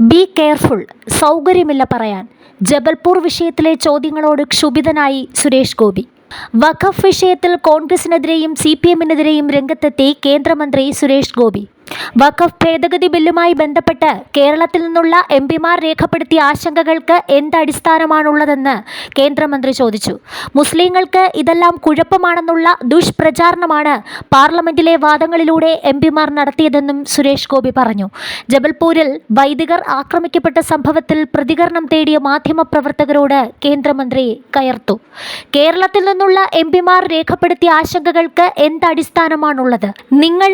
Be careful സൗകര്യമില്ല പറയാൻ. ജബൽപൂർ വിഷയത്തിലെ ചോദ്യങ്ങളോട് ക്ഷുഭിതനായി സുരേഷ് ഗോപി. വഖഫ് വിഷയത്തിൽ കോൺഗ്രസിനെതിരെയും സി പി എമ്മിനെതിരെയും രംഗത്തെത്തി കേന്ദ്രമന്ത്രി സുരേഷ് ഗോപി. വഖഫ് ഭേദഗതി ബില്ലുമായി ബന്ധപ്പെട്ട് കേരളത്തിൽ നിന്നുള്ള എം പിമാർ രേഖപ്പെടുത്തിയ ആശങ്കകൾക്ക് എന്ത് അടിസ്ഥാനമാണുള്ളതെന്ന് കേന്ദ്രമന്ത്രി ചോദിച്ചു. മുസ്ലിങ്ങൾക്ക് ഇതെല്ലാം കുഴപ്പമാണെന്നുള്ള ദുഷ്പ്രചാരണമാണ് പാർലമെന്റിലെ വാദങ്ങളിലൂടെ എം പിമാർ നടത്തിയതെന്നും സുരേഷ് ഗോപി പറഞ്ഞു. ജബൽപൂരിൽ വൈദികർ ആക്രമിക്കപ്പെട്ട സംഭവത്തിൽ പ്രതികരണം തേടിയ മാധ്യമപ്രവർത്തകരോട് കേന്ദ്രമന്ത്രി കയർത്തു. കേരളത്തിൽ നിന്നുള്ള എം പിമാർ രേഖപ്പെടുത്തിയ ആശങ്കകൾക്ക് എന്ത് നിങ്ങൾ നിങ്ങൾ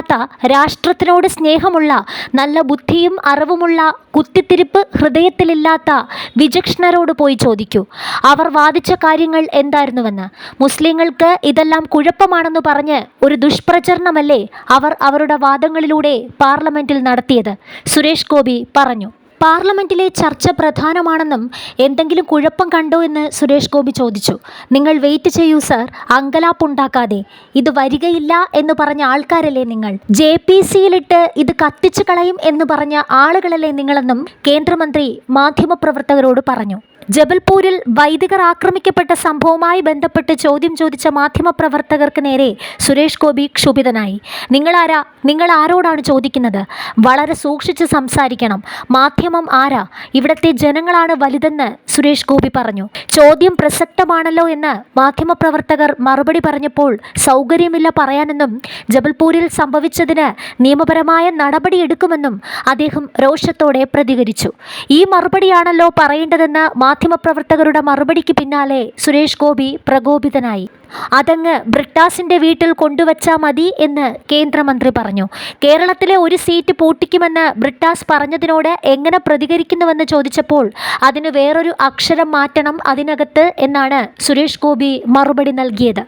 രാഷ്ട്രീയമൊന്നുമില്ലാത്ത രാഷ്ട്രത്തിനോട് സ്നേഹമുള്ള നല്ല ബുദ്ധിയും അറിവുമുള്ള കുത്തിത്തിരിപ്പ് ഹൃദയത്തിലില്ലാത്ത വിചക്ഷണരോട് പോയി ചോദിക്കൂ. അവർ വാദിച്ച കാര്യങ്ങൾ എന്തായിരുന്നുവെന്ന്. മുസ്ലിങ്ങൾക്ക് ഇതെല്ലാം കുഴപ്പമാണെന്ന് പറഞ്ഞ് ഒരു ദുഷ്പ്രചരണമല്ലേ അവർ അവരുടെ വാദങ്ങളിലൂടെ പാർലമെന്റിൽ നടത്തിയത്? സുരേഷ് ഗോപി പറഞ്ഞു. പാർലമെന്റിലെ ചർച്ച പ്രധാനമാണെന്നും എന്തെങ്കിലും കുഴപ്പം കണ്ടോ എന്ന് സുരേഷ് ഗോപി ചോദിച്ചു. നിങ്ങൾ വെയിറ്റ് ചെയ്യൂ സർ അങ്കലാപ്പുണ്ടാക്കാതെ ഇത് വരികയില്ല എന്ന് പറഞ്ഞ ആൾക്കാരല്ലേ നിങ്ങൾ? ജെ പി സിയിലിട്ട് ഇത് കത്തിച്ചു കളയും എന്ന് പറഞ്ഞ ആളുകളല്ലേ നിങ്ങളെന്നും കേന്ദ്രമന്ത്രി മാധ്യമപ്രവർത്തകരോട് പറഞ്ഞു. ജബൽപൂരിൽ വൈദികർ ആക്രമിക്കപ്പെട്ട സംഭവവുമായി ബന്ധപ്പെട്ട് ചോദ്യം ചോദിച്ച മാധ്യമപ്രവർത്തകർക്ക് നേരെ സുരേഷ് ഗോപി ക്ഷുഭിതനായി. നിങ്ങളാരാ? നിങ്ങൾ ആരോടാണ് ചോദിക്കുന്നത്? വളരെ സൂക്ഷിച്ച് സംസാരിക്കണം. മാധ്യമം ആരാ? ഇവിടത്തെ ജനങ്ങളാണ് വലുതെന്ന് സുരേഷ് ഗോപി പറഞ്ഞു. ചോദ്യം പ്രസക്തമാണല്ലോ എന്ന് മാധ്യമപ്രവർത്തകർ മറുപടി പറഞ്ഞപ്പോൾ സൗകര്യമില്ല പറയാനെന്നും ജബൽപൂരിൽ സംഭവിച്ചതിന് നിയമപരമായ നടപടിയെടുക്കുമെന്നും അദ്ദേഹം രോഷത്തോടെ പ്രതികരിച്ചു. ഈ മറുപടിയാണല്ലോ പറയേണ്ടതെന്ന് മാധ്യമപ്രവർത്തകരുടെ മറുപടിക്ക് പിന്നാലെ സുരേഷ് ഗോപി പ്രകോപിതനായി. അതങ്ങ് ബ്രിട്ടാസിന്റെ വീട്ടിൽ കൊണ്ടുവച്ചാ മതി എന്ന് കേന്ദ്രമന്ത്രി പറഞ്ഞു. കേരളത്തിലെ ഒരു സീറ്റ് പൂട്ടിക്കുമെന്ന് ബ്രിട്ടാസ് പറഞ്ഞതിനോട് എങ്ങനെ പ്രതികരിക്കുന്നുവെന്ന് ചോദിച്ചപ്പോൾ അതിന് വേറൊരു അക്ഷരം മാറ്റണം അതിനകത്ത് എന്നാണ് സുരേഷ് ഗോപി മറുപടി നൽകിയത്.